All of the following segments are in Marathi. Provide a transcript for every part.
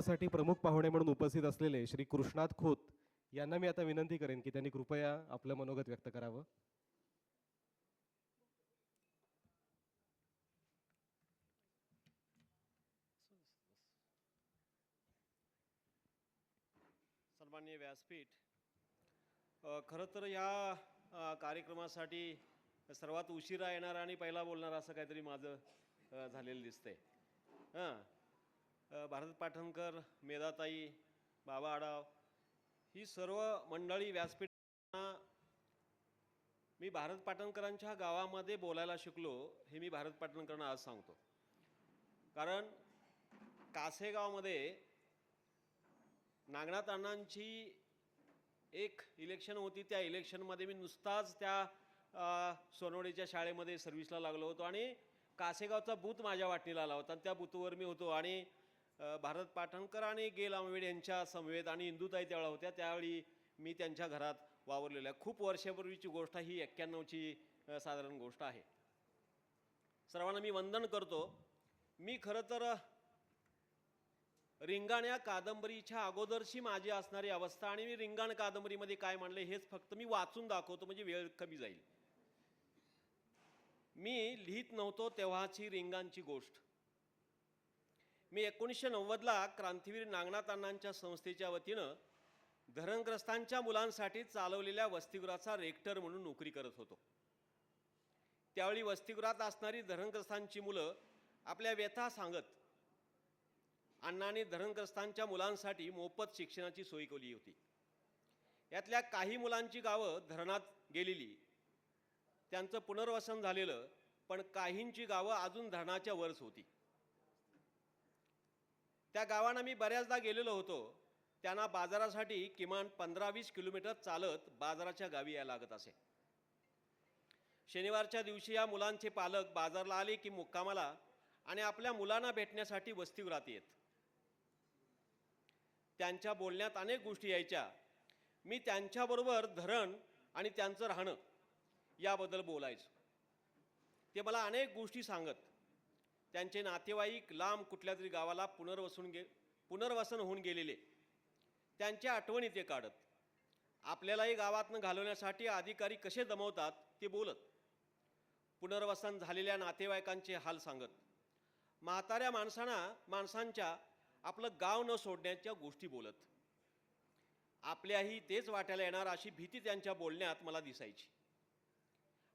साठी प्रमुख पाहुणे म्हणून उपस्थित असलेले श्री कृष्णाथ खोत यांना मी आता विनंती करेन की त्यांनी कृपया आपलं मनोगत व्यक्त करावं. सन्मान्य व्यासपीठ खरं तर ह्या कार्यक्रमासाठी सर्वात उशिरा येणार आणि पहिला बोलणार असं काहीतरी माझं झालेलं दिसतंय. हां. भारत पाठणकर मेधाताई बाबा आडाव ही सर्व मंडळी व्यासपीठांना मी भारत पाटणकरांच्या गावामध्ये बोलायला शिकलो हे मी भारत पाटणकरांना आज सांगतो. कारण कासेगावमध्ये नागनाथ अण्णांची एक इलेक्शन होती त्या इलेक्शनमध्ये मी नुसताच त्या सोनवडीच्या शाळेमध्ये सर्व्हिसला लागलो होतो आणि कासेगावचा बूथ माझ्या वाटणीला आला होता आणि त्या बूथवर मी होतो आणि भारत पाटणकर आणि गेल आंबेड यांच्या समवेत आणि इंदुताई त्यावेळा होत्या. त्यावेळी मी त्यांच्या घरात वावरलेलो आहे. खूप वर्षापूर्वीची गोष्ट ही एक्क्याण्णवची साधारण गोष्ट आहे. सर्वांना मी वंदन करतो. मी खरं तर रिंगाण या कादंबरीच्या अगोदरशी माझी असणारी अवस्था आणि मी रिंगाण कादंबरीमध्ये काय म्हणले हेच फक्त मी वाचून दाखवतो म्हणजे वेळ कमी जाईल. मी लिहित नव्हतो तेव्हाची रिंगाणची गोष्ट. मी एकोणीसशे नव्वदला क्रांतीवीर नागनाथ अण्णांच्या संस्थेच्या वतीनं धरणग्रस्तांच्या मुलांसाठी चालवलेल्या वसतिगृहाचा रेक्टर म्हणून नोकरी करत होतो. त्यावेळी वसतिगृहात असणारी धरणग्रस्तांची मुलं आपल्या व्यथा सांगत अण्णांनी धरणग्रस्तांच्या मुलांसाठी मोफत शिक्षणाची सोय केली होती. यातल्या काही मुलांची गावं धरणात गेलेली. त्यांचं पुनर्वसन झालेलं पण काहींची गावं अजून धरणाच्या वरच होती. त्या गावांना मी बऱ्याचदा गेलेलो होतो. त्यांना बाजारासाठी किमान पंधरा वीस किलोमीटर चालत बाजाराच्या गावी यायला लागत असे. शनिवारच्या दिवशी या मुलांचे पालक बाजारला आले की मुक्कामाला आणि आपल्या मुलांना भेटण्यासाठी वसतिगृहात येत. त्यांच्या बोलण्यात अनेक गोष्टी यायच्या. मी त्यांच्याबरोबर धरण आणि त्यांचं राहणं याबद्दल बोलायचं. ते मला अनेक गोष्टी सांगत. त्यांचे नातेवाईक लांब कुठल्या तरी गावाला पुनर्वसून गे पुनर्वसन होऊन गेलेले. त्यांच्या आठवणी ते काढत आपल्यालाही गावातनं घालवण्यासाठी अधिकारी कसे दमवतात ते बोलत. पुनर्वसन झालेल्या नातेवाईकांचे हाल सांगत. म्हाताऱ्या माणसांना माणसांच्या आपलं गाव न सोडण्याच्या गोष्टी बोलत. आपल्याही तेच वाटायला येणार अशी भीती त्यांच्या बोलण्यात मला दिसायची.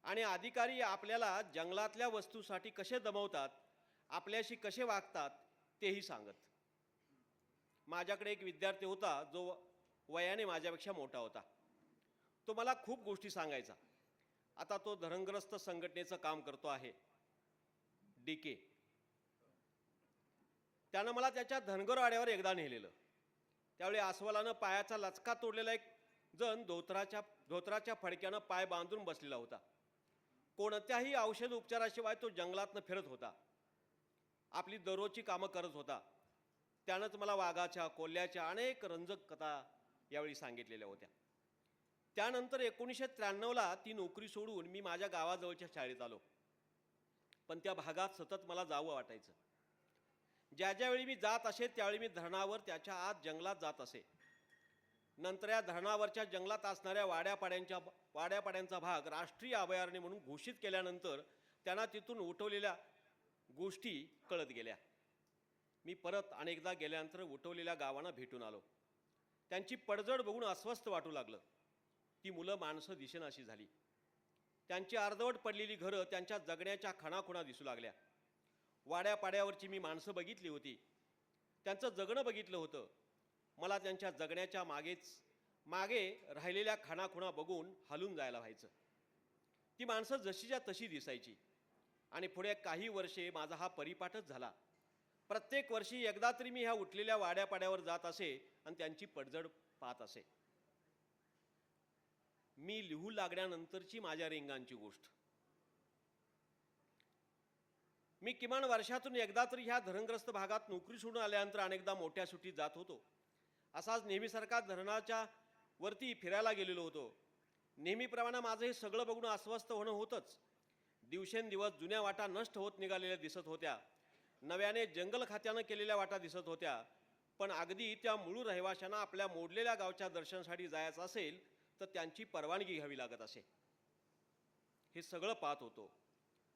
आणि अधिकारी आपल्याला जंगलातल्या वस्तूसाठी कसे दमवतात आपल्याशी कसे वागतात तेही सांगत. माझ्याकडे एक विद्यार्थी होता जो वयाने माझ्यापेक्षा मोठा होता. तो मला खूप गोष्टी सांगायचा. आता तो धरणग्रस्त संघटनेचं काम करतो आहे. डी के त्यानं मला त्याच्या धनगरवाड्यावर एकदा नेलेलं. त्यावेळी अस्वलानं पायाचा लचका तोडलेला एक जण धोत्राच्या धोत्राच्या फडक्यानं पाय बांधून बसलेला होता. कोणत्याही औषध उपचाराशिवाय तो जंगलातनं फिरत होता. आपली दररोजची कामं करत होता. त्यानंच मला वाघाच्या कोल्ह्याच्या अनेक रंजक कथा यावेळी सांगितलेल्या होत्या. त्यानंतर एकोणीसशे त्र्याण्णवला ती नोकरी सोडून मी माझ्या गावाजवळच्या शाळेत आलो. पण त्या भागात सतत मला जावं वाटायचं. ज्या ज्यावेळी मी जात असे त्यावेळी मी धरणावर त्याच्या आत जंगलात जात असे. नंतर या धरणावरच्या जंगलात असणाऱ्या वाड्यापाड्यांच्या वाड्यापाड्यांचा भाग राष्ट्रीय अभयारण्य म्हणून घोषित केल्यानंतर त्यांना तिथून उठवलेल्या गोष्टी कळत गेल्या. मी परत अनेकदा गेल्यानंतर उठवलेल्या गावांना भेटून आलो. त्यांची पडझड बघून अस्वस्थ वाटू लागलं. ती मुलं माणसं दिसेनाशी झाली. त्यांची अर्धवट पडलेली घरं त्यांच्या जगण्याच्या खणाखुणा दिसू लागल्या. वाड्यापाड्यावरची मी माणसं बघितली होती. त्यांचं जगणं बघितलं होतं. मला त्यांच्या जगण्याच्या मागेच मागे राहिलेल्या खाणाखुणा बघून हलून जायला व्हायचं. ती माणसं जशीच्या तशी दिसायची. आणि पुढे काही वर्षे माझा हा परिपाठच झाला. प्रत्येक वर्षी एकदा तरी मी ह्या उठलेल्या वाड्यापाड्यावर जात असे आणि त्यांची पडझड पाहत असे. मी लिहू लागल्यानंतरची माझ्या रिंगांची गोष्ट. मी किमान वर्षातून एकदा तरी ह्या धरणग्रस्त भागात नोकरी सोडून आल्यानंतर अनेकदा मोठ्या सुट्टीत जात होतो. असाच नेहमीसारखा धरणाच्या वरती फिरायला गेलेलो होतो. नेहमीप्रमाणे माझं हे सगळं बघून अस्वस्थ होणं होतंच. दिवसेंदिवस जुन्या वाटा नष्ट होत निघालेल्या दिसत होत्या. नव्याने जंगल खात्यानं केलेल्या वाटा दिसत होत्या. पण अगदी त्या मूळ रहिवाशांना आपल्या मोडलेल्या गावच्या दर्शनासाठी जायचं असेल तर त्यांची परवानगी घ्यावी लागत असे. हे सगळं पाहत होतो.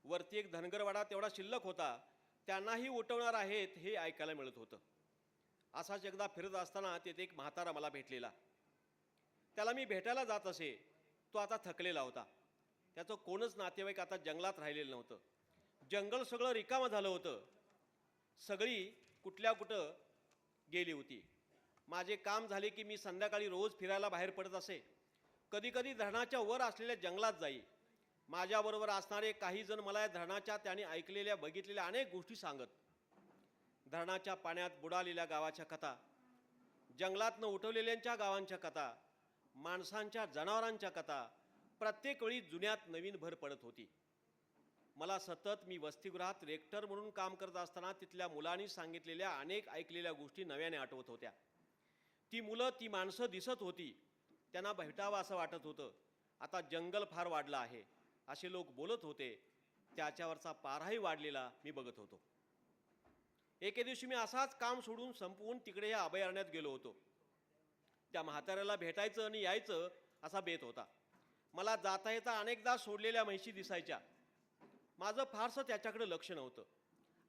वरती एक धनगरवाडा तेवढा शिल्लक होता. त्यांनाही उठवणार आहेत हे ऐकायला मिळत होतं. असाच एकदा फिरत असताना तेथे एक म्हातारा मला भेटलेला. त्याला मी भेटायला जात असे. तो आता थकलेला होता. त्याचं कोणच नातेवाईक आता जंगलात राहिलेलं नव्हतं. जंगल सगळं रिकामं झालं होतं. सगळी कुठल्या कुठं गेली होती. माझे काम झाले की मी संध्याकाळी रोज फिरायला बाहेर पडत असे. कधीकधी धरणाच्या वर असलेल्या जंगलात जाई. माझ्याबरोबर असणारे काही जण मला या धरणाच्या त्याने ऐकलेल्या बघितलेल्या अनेक गोष्टी सांगत. धरणाच्या पाण्यात बुडालेल्या गावाच्या कथा जंगलातनं उठवलेल्यांच्या गावांच्या कथा माणसांच्या जनावरांच्या कथा प्रत्येक वेळी जुन्यात नवीन भर पडत होती. मला सतत मी वसतिगृहात रेक्टर म्हणून काम करत असताना तिथल्या मुलांनी सांगितलेल्या अनेक ऐकलेल्या गोष्टी नव्याने आठवत होत्या. ती मुलं ती माणसं दिसत होती. त्यांना भेटावं असं वाटत होतं. आता जंगल फार वाढलं आहे. असे लोक बोलत होते. त्याच्यावरचा पाराही वाढलेला मी बघत होतो. एके दिवशी मी असाच काम सोडून संपवून तिकडे या अभयारण्यात गेलो होतो. त्या म्हाताऱ्याला भेटायचं आणि यायचं असा बेत होता. मला जाता येता अनेकदा सोडलेल्या म्हैशी दिसायच्या. माझं फारसं त्याच्याकडे लक्ष नव्हतं.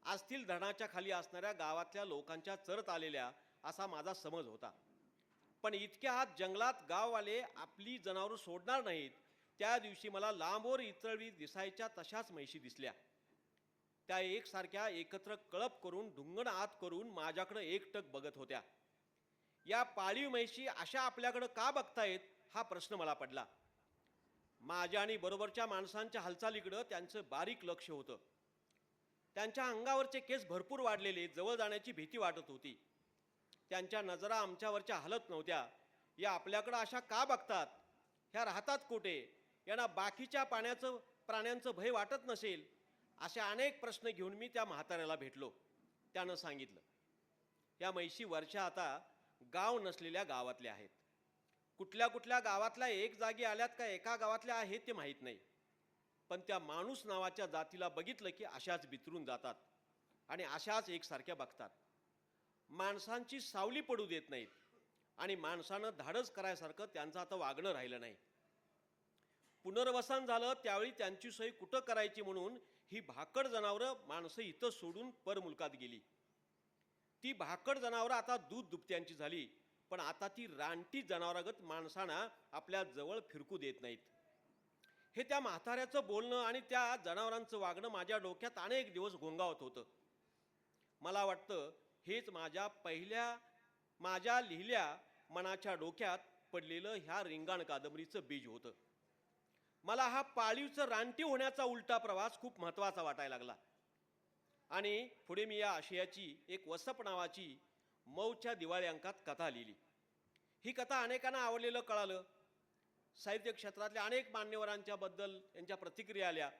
आजतील धरणाच्या खाली असणाऱ्या गावातल्या लोकांच्या चरत आलेल्या असा माझा समज होता. पण इतक्या आत जंगलात गाववाले आपली जनावरं सोडणार नाहीत त्या दिवशी मला लांबवर इतरळी दिसायच्या तशाच म्हैशी दिसल्या. त्या एकसारख्या एकत्र कळप करून ढुंगण आत करून माझ्याकडं एकटक बघत होत्या. या पाळीव म्हैशी अशा आपल्याकडं का बघतायत हा प्रश्न मला पडला. माझ्या आणि बरोबरच्या माणसांच्या हालचालीकडं त्यांचं बारीक लक्ष होतं. त्यांच्या अंगावरचे केस भरपूर वाढलेले जवळ जाण्याची भीती वाटत होती. त्यांच्या नजरा आमच्यावरच्या हलत नव्हत्या. या आपल्याकडं अशा का बघतात? ह्या राहतात कुठे? यांना बाकीच्या पाण्याचं प्राण्यांचं भय वाटत नसेल असे अनेक प्रश्न घेऊन मी त्या म्हाताऱ्याला भेटलो. त्यानं सांगितलं या म्हैशी वर्षा आता गाव नसलेल्या गावातल्या आहेत. कुठल्या कुठल्या गावातल्या एक जागी आल्यात का एका गावातल्या आहेत ते माहीत नाही. पण त्या माणूस नावाच्या जातीला बघितलं की अशाच बितरून जातात आणि अशाच एकसारख्या बघतात. माणसांची सावली पडू देत नाहीत आणि माणसानं धाडस करायसारखं त्यांचं आता वागणं राहिलं नाही. पुनर्वसन झालं त्यावेळी त्यांची सोय कुठं करायची म्हणून ही भाकड जनावरं माणसं इथं सोडून परमुलकात गेली. ती भाकड जनावरं आता दूध दुभत्यांची झाली. पण आता ती रानटी जनावरागत माणसांना आपल्या जवळ फिरकू देत नाहीत. हे त्या म्हाताऱ्याचं बोलणं आणि त्या जनावरांचं वागणं माझ्या डोक्यात अनेक दिवस घोंगावत होतं. मला वाटतं हेच माझ्या पहिल्या माझ्या लिहिल्या मनाच्या डोक्यात पडलेलं ह्या रिंगाण कादंबरीचं बीज होतं. मला हा पाळीवचं रानटी होण्याचा उलटा प्रवास खूप महत्त्वाचा वाटायला लागला. आणि पुढे मी या आशयाची एक वसप नावाची मऊच्या दिवाळी अंकात कथा लिहिली. ही कथा अनेकांना आवडलेलं कळालं. साहित्य क्षेत्रातल्या अनेक मान्यवरांच्याबद्दल यांच्या प्रतिक्रिया आल्या.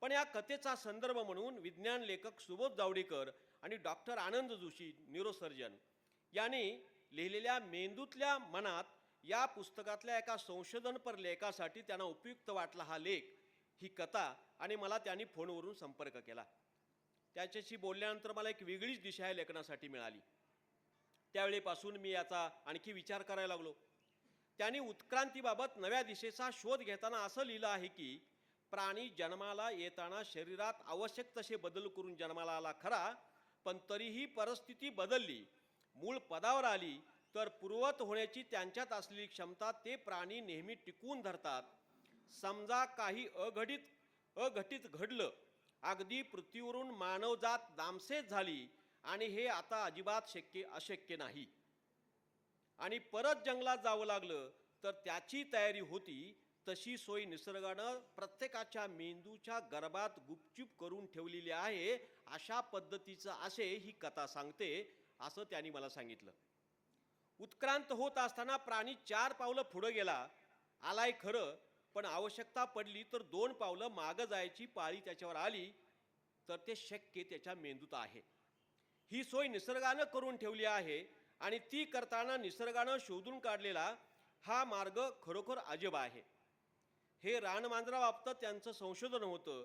पण या कथेचा संदर्भ म्हणून विज्ञान लेखक सुबोध जावडेकर आणि डॉक्टर आनंद जोशी न्यूरोसर्जन यांनी लिहिलेल्या मेंदूतल्या मनात या पुस्तकातल्या एका संशोधनपर लेखासाठी त्यांना उपयुक्त वाटला हा लेख. ही कथा आणि मला त्यांनी फोनवरून संपर्क केला. त्याच्याशी बोलल्यानंतर मला एक वेगळीच दिशा या लेखनासाठी मिळाली. त्यावेळेपासून मी याचा आणखी विचार करायला लागलो. त्यांनी उत्क्रांतीबाबत नव्या दिशेचा शोध घेताना असं लिहिलं आहे की प्राणी जन्माला येताना शरीरात आवश्यक तसे बदल करून जन्माला आला खरा पण तरीही परिस्थिती बदलली. मूळ पदावर आली तर पूर्वत होण्याची त्यांच्यात असलेली क्षमता ते प्राणी नेहमी टिकवून धरतात. समजा काही अघटित अघटित घडलं. अगदी पृथ्वीवरून मानवजात नामसेच झाली आणि हे आता अजिबात शक्य अशक्य नाही. आणि परत जंगलात जावं लागलं तर त्याची तयारी होती तशी सोय निसर्गानं प्रत्येकाच्या मेंदूच्या गर्भात गुपचूप करून ठेवलेली आहे अशा पद्धतीचं असे ही कथा सांगते असं त्यांनी मला सांगितलं. उत्क्रांत होत असताना प्राणी चार पावलं पुढं गेला आलाय खरं पण आवश्यकता पडली तर दोन पावलं मागं जायची पाळी त्याच्यावर आली तर ते शक्य त्याच्या मेंदूत आहे. ही सोय निसर्गानं करून ठेवली आहे आणि ती करताना निसर्गानं शोधून काढलेला हा मार्ग खरोखर अजब आहे. हे रानमांजराबाबत त्यांचं संशोधन होतं.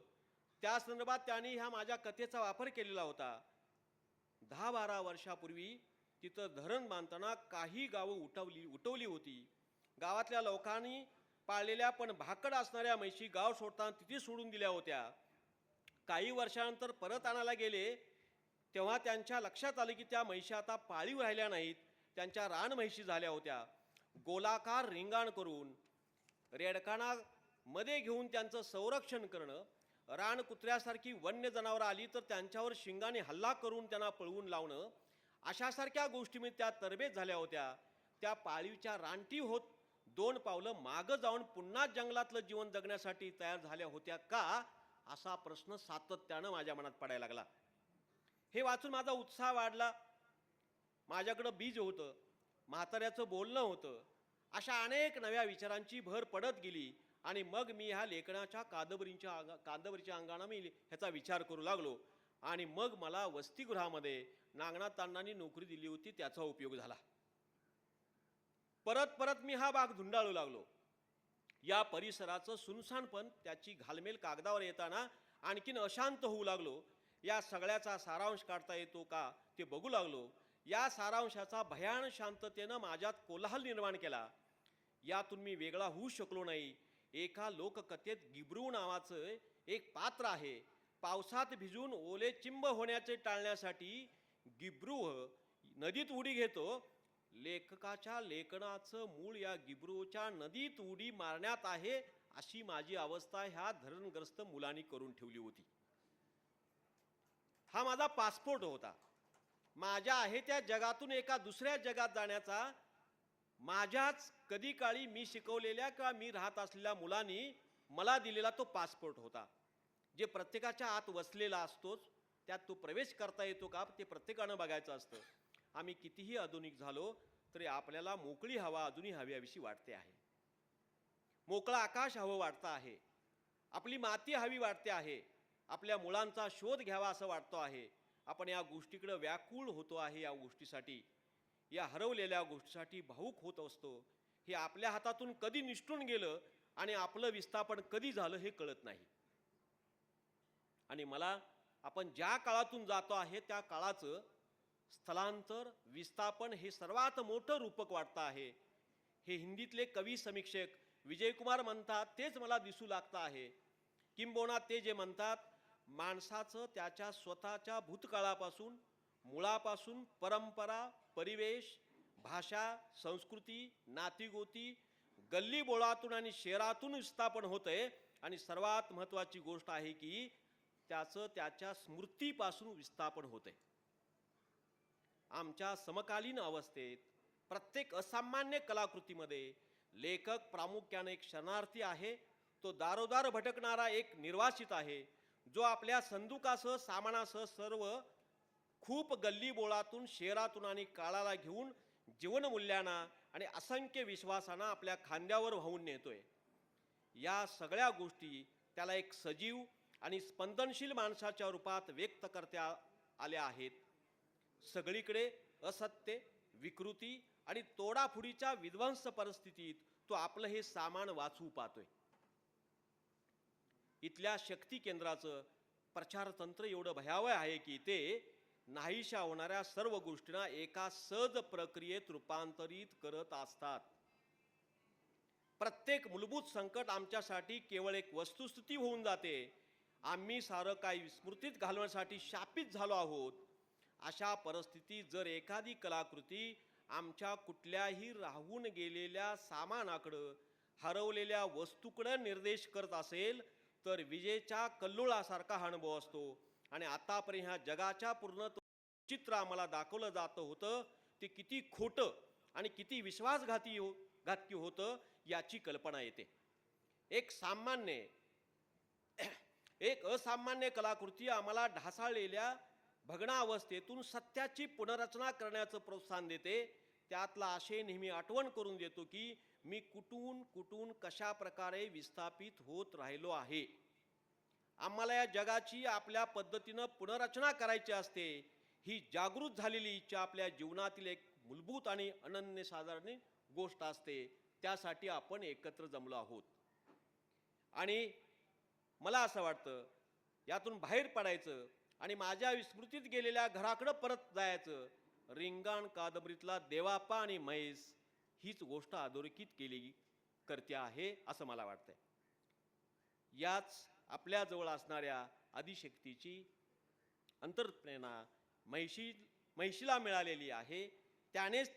त्या संदर्भात त्यांनी ह्या माझ्या कथेचा वापर केलेला होता. दहा बारा वर्षापूर्वी तिथं धरण बांधताना काही गावं उठवली उठवली होती. गावातल्या लोकांनी पाळलेल्या पण भाकड असणाऱ्या म्हैशी गाव सोडताना तिथे सोडून दिल्या होत्या. काही वर्षानंतर परत आणायला गेले तेव्हा त्यांच्या लक्षात आलं की त्या म्हैशी आता पाळीव राहिल्या नाहीत. त्यांच्या रान म्हैशी झाल्या होत्या. गोलाकार रिंगाण करून रेडकाणामध्ये घेऊन त्यांचं संरक्षण करणं रान कुत्र्यासारखी वन्य जनावरं आली तर त्यांच्यावर शिंगाने हल्ला करून त्यांना पळवून लावणं अशासारख्या गोष्टी मी त्या तरबेज झाल्या होत्या. त्या पाळीवच्या रानटी होत दोन पावलं मागं जाऊन पुन्हा जंगलातलं जीवन जगण्यासाठी तयार झाल्या होत्या का? असा प्रश्न सातत्यानं माझ्या मनात पडायला लागला. हे वाचून माझा उत्साह वाढला. माझ्याकडं बीज होतं. म्हाताऱ्याचं बोलणं होतं. अशा अनेक नव्या विचारांची भर पडत गेली आणि मग मी ह्या लेखनाच्या कादंबरींच्या अंगा कादंबरीच्या अंगानं मी ह्याचा विचार करू लागलो. आणि मग मला वसतिगृहामध्ये नागनाथ नोकरी दिली होती त्याचा उपयोग झाला. परत परत मी हा भाग धुंडाळू लागलो. या परिसराचं सुनसानपण त्याची घालमेल कागदावर येताना आणखीन अशांत होऊ लागलो या सगळ्याचा सारांश काढता येतो का? ते बघू लागलो. या सारांशाचा भयान शांततेनं माझ्यात कोलाहल निर्माण केला. यातून मी वेगळा होऊ शकलो नाही. एका लोककथेत गिब्रू नावाचं एक पात्र आहे. पावसात भिजून ओले चिंब होण्याचे टाळण्यासाठी गिब्रूह नदीत उडी घेतो. लेखकाच्या लेखनाचं मूळ या गिब्रूच्या नदीत उडी मारण्यात आहे अशी माझी अवस्था ह्या धरणग्रस्त मुलांनी करून ठेवली होती. हा माझा पासपोर्ट होता. माझ्या आहे त्या जगातून एका दुसऱ्या जगात जाण्याचा. माझ्याच कधी काळी मी शिकवलेल्या किंवा मी राहत असलेल्या मुलांनी मला दिलेला तो पासपोर्ट होता. जे प्रत्येकाच्या आत वसलेला असतोच त्यात तो प्रवेश करता येतो का ते प्रत्येकानं बघायचं असतं. आम्ही कितीही आधुनिक झालो तरी आपल्याला मोकळी हवा अजूनही हव्याविषयी वाटते आहे. मोकळं आकाश हवं वाटतं आहे. आपली माती हवी वाटते आहे. आपल्या मुलांचा शोध घ्यावा असं वाटतो आहे. आपण या गोष्टीकडं व्याकुळ होतो आहे या गोष्टीसाठी. या हरवलेल्या गोष्टीसाठी भाऊक होत असतो. हे आपल्या हातातून कधी निष्ठून गेलं आणि आपलं विस्थापन कधी झालं हे कळत नाही. आणि मला आपण ज्या काळातून जातो आहे त्या काळाचं स्थलांतर विस्थापन हे सर्वात मोठं रूपक वाटतं आहे. हे हिंदीतले कवी समीक्षक विजयकुमार म्हणतात तेच मला दिसू लागतं आहे. किंबोना ते जे म्हणतात माणसाचं त्याच्या स्वतःच्या भूतकाळापासून मुळापासून परंपरा परिवेश भाषा संस्कृती नातीगोती गल्ली बोळातून आणि शहरातून विस्थापन होतंय. आणि सर्वात महत्त्वाची गोष्ट आहे की त्याचं त्याच्या स्मृतीपासून विस्थापन होतंय. आमच्या समकालीन अवस्थेत प्रत्येक असामान्य कलाकृतीमध्ये लेखक प्रामुख्याने एक शरणार्थी आहे. तो दारोदार भटकणारा एक निर्वासित आहे. जो आपल्या संदुकासह सामानासह सर्व खूप गल्लीबोळातून शहरातून आणि काळाला घेऊन जीवनमूल्यांना आणि असंख्य विश्वासांना आपल्या खांद्यावर वाहून नेतोय. या सगळ्या गोष्टी त्याला एक सजीव आणि स्पंदनशील माणसाच्या रूपात व्यक्त करता आल्या आहेत. सगळीकडे असत्य विकृती आणि तोडाफुडीच्या विध्वंस परिस्थितीत तो आपलं हे सामान वाचू पाहतोय. इथल्या शक्ती केंद्राचं प्रचारतंत्र एवढं भयावह आहे की ते नाहीशा होणाऱ्या सर्व गोष्टींना एका सहज प्रक्रियेत रूपांतरित करत असतात. प्रत्येक मूलभूत संकट आमच्यासाठी केवळ एक वस्तुस्थिती होऊन जाते. आम्ही सारं काही स्मृतीत घालवण्यासाठी शापित झालो आहोत. अशा परिस्थितीत जर एखादी कलाकृती आमच्या कुठल्याही राहून गेलेल्या सामानाकडं हरवलेल्या वस्तूकडं निर्देश करत असेल तर विजेच्या कल्लोळासारखा हा अनुभव असतो. आणि आतापर्यंत ह्या जगाच्या पूर्ण चित्र आम्हाला दाखवलं जातं होतं. ते किती खोटं आणि किती विश्वासघाती हो घातकी होतं याची कल्पना येते. एक सामान्य एक असामान्य कलाकृती आम्हाला ढासाळलेल्या भग्नावस्थेतून सत्याची पुनर्रचना करण्याचं प्रोत्साहन देते. त्यातला आशय नेहमी आठवण करून देतो की मी कुठून कुठून कशा प्रकारे विस्थापित होत राहिलो आहे? आम्हाला या जगाची आपल्या पद्धतीनं पुनर्रचना करायची असते ही जागृत झालेली इच्छा आपल्या जीवनातील एक मूलभूत आणि अनन्यसाधारण गोष्ट असते त्यासाठी आपण एकत्र जमलो आहोत. आणि मला असं वाटतं यातून बाहेर पडायचं आणि माझ्या विस्मृतीत गेलेल्या घराकडं परत जायचं रिंगाण कादंबरीतला देवापा आणि म्हैस हीच गोष्ट अधोरेखित केली करते आहे असं मला वाटतंय. याच आपल्याजवळ असणाऱ्या आदिशक्तीची अंतर्प्रेरणा महिशी महिशीला मिळालेली आहे. त्यानेच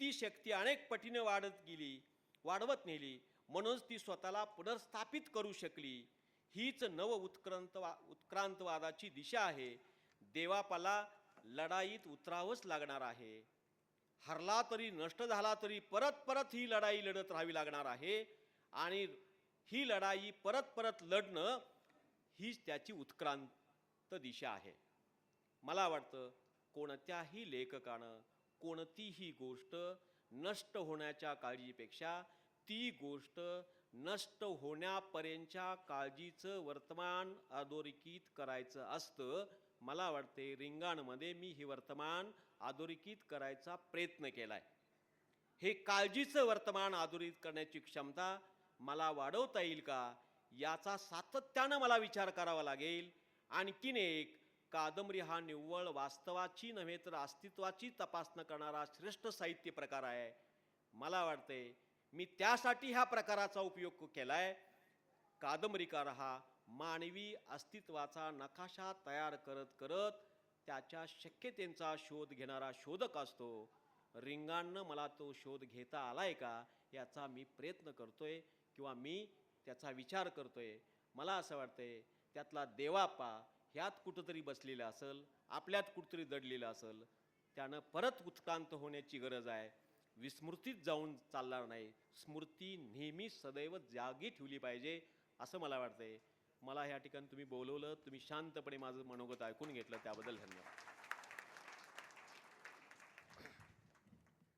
ती शक्ती अनेक पटीने वाढत गेली वाढवत नेली. म्हणूनच ती स्वतःला पुनर्स्थापित करू शकली. हीच नव उत्क्रांत वा उत्क्रांतवादाची दिशा आहे. देवापाला लढाईत उतरावंच लागणार आहे. हरला तरी नष्ट झाला तरी परत परत ही लढाई लढत राहावी लागणार आहे. आणि ही लढाई परत परत लढणं हीच त्याची उत्क्रांत दिशा आहे. मला वाटतं कोणत्याही लेखकानं कोणतीही गोष्ट नष्ट होण्याच्या काळजीपेक्षा ती गोष्ट नष्ट होण्यापर्यंतच्या काळजीचं वर्तमान अधोरेखित करायचं असतं मला वाटते रिंगाणमध्ये मी हे वर्तमान अधोरेखित करायचा प्रयत्न केला आहे हे काळजीचं वर्तमान आधुरित करण्याची क्षमता मला वाढवता येईल का याचा सातत्यानं मला विचार करावा लागेल. आणखीन एक कादंबरी हा निव्वळ वास्तवाची नव्हे तर अस्तित्वाची तपासणं करणारा श्रेष्ठ साहित्य प्रकार आहे. मला वाटते मी त्यासाठी ह्या प्रकाराचा उपयोग केला आहे कादंबरीकार हा मानवी अस्तित्वाचा नकाशा तयार करत करत त्याच्या शक्यतेचा शोध घेणारा शोधक असतो. रिंगाणनं मला तो शोध घेता आला आहे का याचा मी प्रयत्न करतो आहे किंवा मी त्याचा विचार करतो आहे मला असं वाटतंय त्यातला देवाप्पा ह्यात कुठंतरी बसलेला असेल आपल्यात कुठंतरी दडलेलं असेल त्यानं परत उत्क्रांत होण्याची गरज आहे. विस्मृतीत जाऊन चालणार नाही. स्मृती नेहमी सदैव जागी ठेवली पाहिजे असं मला वाटतंय. मला ह्या ठिकाणी तुम्ही बोलवलं तुम्ही शांतपणे माझं मनोगत ऐकून घेतलं त्याबद्दल धन्यवाद.